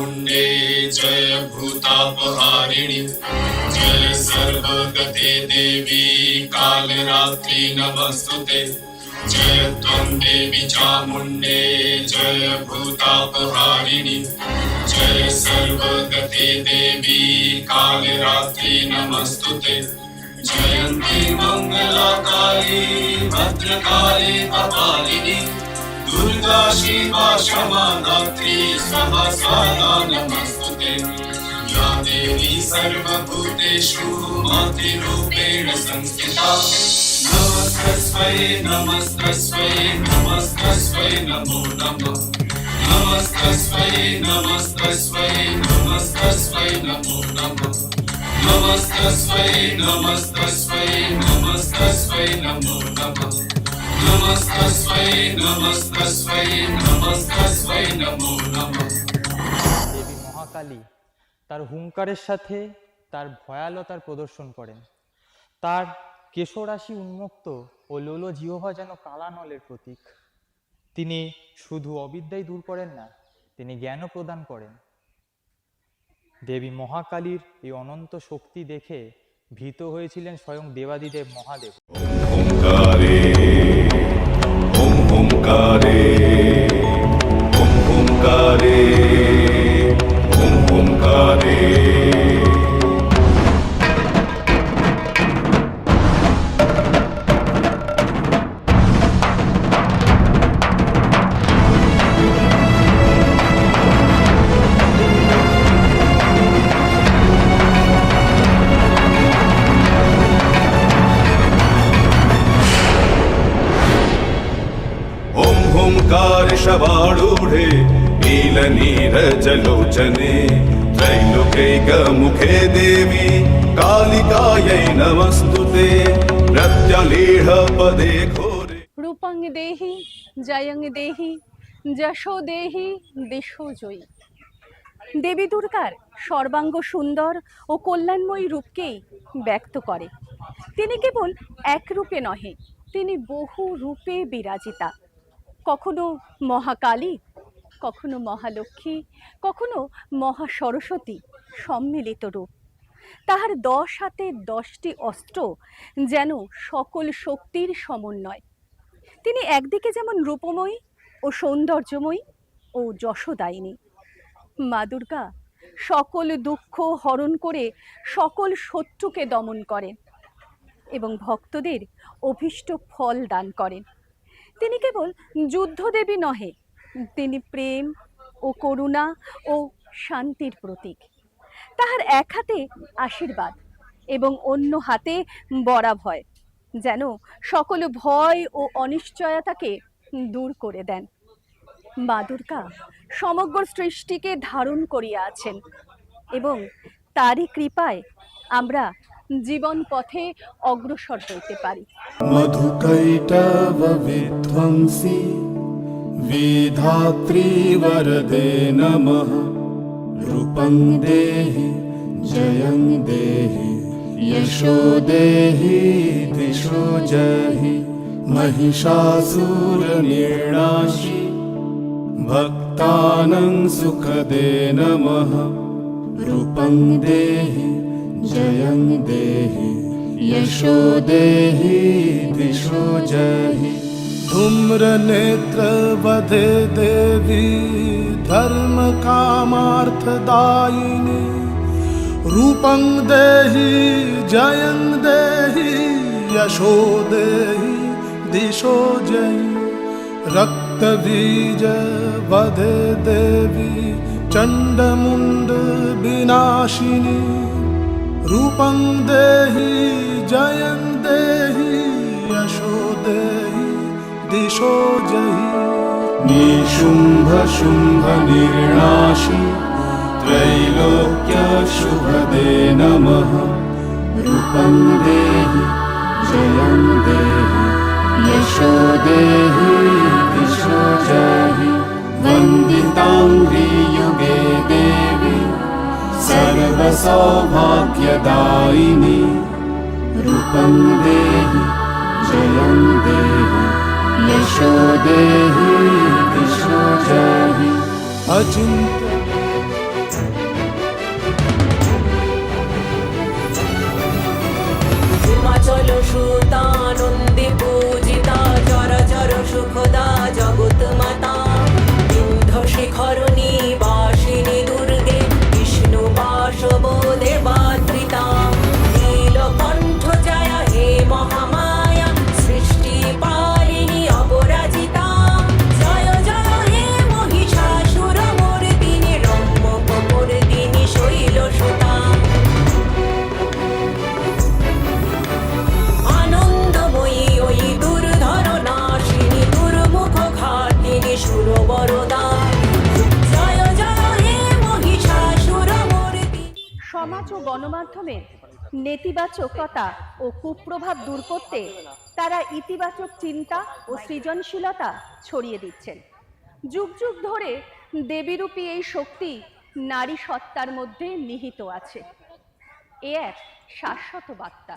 मुंडे जय भूतापहारिणी जय सर्वगते देवी, कालरात्रि नमस्तुते। जय त्वं देवी चामुण्डे जय भूतापहारिणी जय सर्वगते देवी, कालरात्रि नमस्तुते। जयन्ति मङ्गलाकाली भद्रकाली कपालिनी दुर्गा शिवा क्षमा गात्री सहसा नमस्तुते। या देवी सर्वभूतेषु मातृरूपेण संस्थिता। नमस्तस्वै नमस्तस्वै नमस्तस्वै नमो नमः। नमस्तस्वै नमस्तस्वै नमस्तस्वै नमो नमः। नमस्तस्वै नमस्तस्वै नमस्तस्वै नमो नमः। দেবী মহাকালী তার হুঙ্কারের সাথে তার ভয়ালতার প্রদর্শন করেন। তার কেশরাশি উন্মুক্ত ও লোলো জিহবা যেন কালানলের প্রতীক। তিনি শুধু অবিদ্যাই দূর করেন না, তিনি জ্ঞানও প্রদান করেন। দেবী মহাকালীর এই অনন্ত শক্তি দেখে ভীত হয়েছিলেন স্বয়ং দেবাদিদেব মহাদেব। ও ओंकार शवारूढे नीलनीरजलोचने त्रैलोकैकमुखे देवी कालिकायै नमस्तु ते प्रत्यलीढपदे घोरे রূপং দেহি জয়ং দেহি যশো দেহি দেশো জয়ী দেবী দুর্গার সর্বাঙ্গ সুন্দর ও কল্যাণময়ী রূপকেই ব্যক্ত করে তিনি কেবল এক রূপে নহে তিনি বহু রূপে বিরাজিতা কখনো মহাকালী, কখনো মহালক্ষ্মী, কখনো মহা সরস্বতী সম্মিলিত রূপ। তাহার দশ হাতে দশটি অস্ত্র যেন সকল শক্তির সমন্বয়। তিনি একদিকে যেমন রূপময়ী ও সৌন্দর্যময়ী ও যশোদায়িনী। মা দুর্গা সকল দুঃখ হরণ করে সকল শত্রুকে দমন করেন এবং ভক্তদের অভীষ্ট ফল দান করেন। তিনি কেবল যুদ্ধদেবী নহে, তিনি প্রেম ও করুণা ও শান্তির প্রতীক। তাহার এক হাতে আশীর্বাদ এবং অন্য হাতে বরা ভয় যেন সকল ভয় ও অনিশ্চয়তাকে দূর করে দেন। মা দুর্গা সমগ্র সৃষ্টিকে ধারণ করিয়া আছেন এবং তারই কৃপায় আমরা জীবন পথে অগ্রসর হইতে পারি मधुकैटवविध्वंसि विधात्री वरदे नमः रूपं देहि जयं देहि यशो देहि दिशो जहि महिषासुरनिर्णाशि भक्तानं सुखदे नमः रूपं देहि जयं देहि यशो देहि दिशो जहि। धूम्रनेत्रवधे देवी धर्मकामार्थदायिनी। रूपं देहि जयं देहि यशो देहि दिशो जयि रक्तबीज वधे देवी चण्डमुण्डविनाशिनी रूपं देहि जयं देहि यशो देहि दिशो जहि निशुम्भशुम्भनिर्णाशि त्रैलोक्यशुभदे नमः रूपं देहि जयं देहि यशो देहि दिशो जहि वन्दिताङ्घ्रियुगे देवी सर्वसौभाग्यदायिनी। रूपं देहि जयं देहि यशो देहि दिशो जहि अचिन्त्य সমাজ ও গণমাধ্যমের নেতিবাচকতা ও কুপ্রভাব দূর করতে তারা ইতিবাচক চিন্তা ও সৃজনশীলতা ছড়িয়ে দিচ্ছেন। যুগ যুগ ধরে দেবীরূপী এই শক্তি নারী সত্তার মধ্যে নিহিত আছে। এ এক শাশ্বত বার্তা।